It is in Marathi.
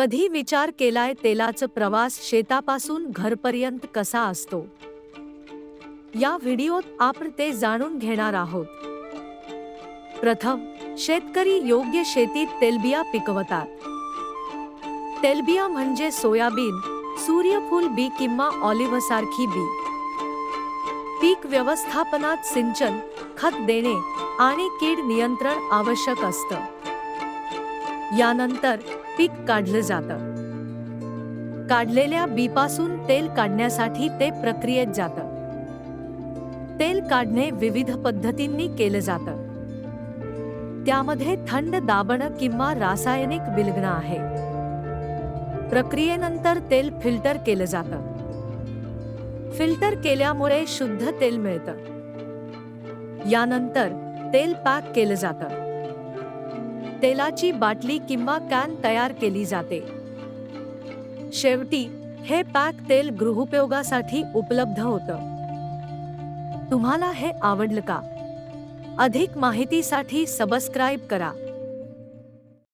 कधी विचार केलाय तेलाचं प्रवास शेतापासून घरपर्यंत कसा असतो? या व्हिडिओत आपण ते जाणून घेणार आहोत. प्रथम शेतकरी योग्य शेतीत तेलबिया पिकवतात. तेलबिया म्हणजे सोयाबीन सूर्यफूल बी किंवा ऑलिव्ह सारखी बी. पीक व्यवस्थापनात सिंचन खत देणे आणि कीड नियंत्रण आवश्यक असतं. यानंतर पीक काढलं जातं. काढलेल्या बीपासून तेल काढण्यासाठी ते प्रक्रियेत जातं. तेल काढणे विविध पद्धतींनी केलं जातं. त्यामध्ये थंड दाबणं किंवा रासायनिक विलगणं आहे. प्रक्रियेनंतर तेल फिल्टर केलं जातं. फिल्टर केल्यामुळे शुद्ध तेल मिळतं. यानंतर तेल पॅक केलं जातं. तेलाची बाटली किंवा कॅन तयार केली जाते. शेवटी हे पॅक तेल गृहोपयोगासाठी उपलब्ध होतं. तुम्हाला हे आवडलं का? अधिक माहितीसाठी सबस्क्राईब करा.